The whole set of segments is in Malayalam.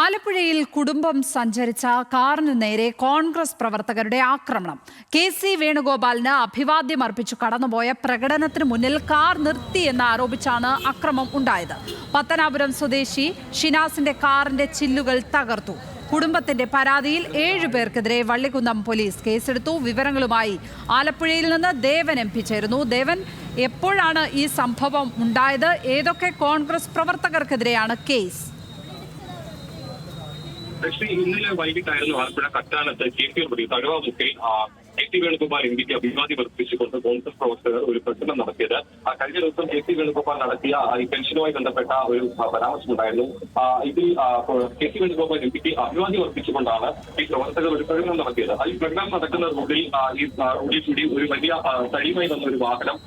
ആലപ്പുഴയിൽ കുടുംബം സഞ്ചരിച്ച കാറിന് നേരെ കോൺഗ്രസ് പ്രവർത്തകരുടെ ആക്രമണം. കെ സി വേണുഗോപാലിന് അഭിവാദ്യം അർപ്പിച്ചു കടന്നുപോയ പ്രകടനത്തിന് മുന്നിൽ കാർ നിർത്തിയെന്ന് ആരോപിച്ചാണ് അക്രമം ഉണ്ടായത്. പത്തനാപുരം സ്വദേശി ഷിനാസിന്റെ കാറിന്റെ ചില്ലുകൾ തകർത്തു. കുടുംബത്തിന്റെ പരാതിയിൽ ഏഴു പേർക്കെതിരെ വള്ളികുന്നം പോലീസ് കേസെടുത്തു. വിവരങ്ങളുമായി ആലപ്പുഴയിൽ നിന്ന് ദേവൻ എം പി ചേരുന്നു. ദേവൻ എപ്പോഴാണ് ഈ സംഭവം ഉണ്ടായത്? ഏതൊക്കെ കോൺഗ്രസ് പ്രവർത്തകർക്കെതിരെയാണ് കേസ്? പക്ഷേ ഇന്നലെ വൈകിട്ടായിരുന്നു ആലപ്പുഴ കട്ടാനത്ത് കെ പി എം തഴവാമുക്കിൽ കെ ടി വേണുഗോപാൽ എം പിക്ക് വർദ്ധിപ്പിച്ചുകൊണ്ട് കോൺഗ്രസ് പ്രവർത്തകർ ഒരു പ്രകടനം നടത്തിയത്. കഴിഞ്ഞ ദിവസം കെ ടി വേണുഗോപാൽ നടത്തിയ ഈ പെൻഷനുമായി ബന്ധപ്പെട്ട ഒരു പരാമർശം ആ, ഇതിൽ കെ ടി വേണുഗോപാൽ എം പിക്ക് അഭിവാദ്യം അർപ്പിച്ചുകൊണ്ടാണ് ഈ പ്രവർത്തകർ ഒരു പ്രകടനം നടത്തിയത്. ഈ പ്രകടനം നടക്കുന്ന റോഡിൽ ഈ റോഡിൽ കൂടി ഒരു വലിയ തടിയുമായി വന്ന ഒരു വാഹനം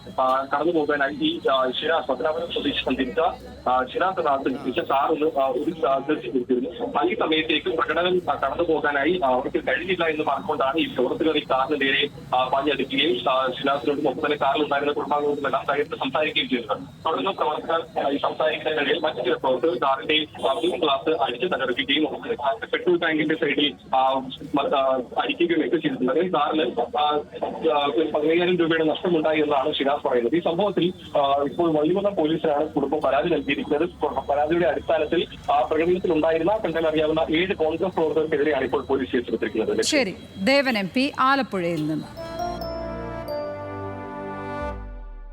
കടന്നു പോകാനായി ഈ ശിര പത്തനാപുരം സ്വദേശി സഞ്ചരിച്ച റാത്ത് നിർമ്മിച്ച കാർ ഒന്ന് ഒരു നിർത്തി കൊടുത്തിരുന്നു ഈ സമയത്തേക്ക് പ്രകടനം കടന്നു പോകാനായി അവർക്ക് കഴിഞ്ഞില്ല എന്ന് പറഞ്ഞുകൊണ്ടാണ് ഈ പ്രവർത്തകർ ഈ കാറിന് നേരെ പാഞ്ഞടിക്കുകയും ആ, തന്നെ കാറിൽ ഉണ്ടായിരുന്ന കുടുംബാംഗങ്ങളും കുടുംബാംഗങ്ങളുമെല്ലാം തകർത്ത് സംസാരിക്കുകയും ചെയ്തത് തുടർന്ന് പ്രവർത്തകർ സംസാരിക്കുന്നതിനിടയിൽ മറ്റു ചില പ്രവർത്തകർ കാറിന്റെ ബ്ലൂ ഗ്ലാസ് അടിച്ച് തകർക്കുകയും പെട്രോൾ ടാങ്കിന്റെ സൈഡിൽ അടിക്കുകയും ഒക്കെ ചെയ്തിട്ടുണ്ട്. കാറിൽ പതിനയ്യായിരം രൂപയുടെ നഷ്ടമുണ്ടായി എന്നാണ് ഷിനാസ് പറയുന്നത്. ഈ സംഭവത്തിൽ ഇപ്പോൾ വൈകുന്ന പോലീസിനാണ് കുടുംബം പരാതി നൽകിയിരിക്കുന്നത്. പരാതിയുടെ അടിസ്ഥാനത്തിൽ പ്രകടനത്തിൽ ഉണ്ടായിരുന്ന കണ്ടറിയാവുന്ന ഏഴ് കോൺഗ്രസ് പ്രവർത്തകർക്കെതിരെയാണ് ഇപ്പോൾ പോലീസ് കേസെടുത്തിരിക്കുന്നത്. ശരി. ദേവൻ എം പി ആലപ്പുഴയിൽ നിന്ന്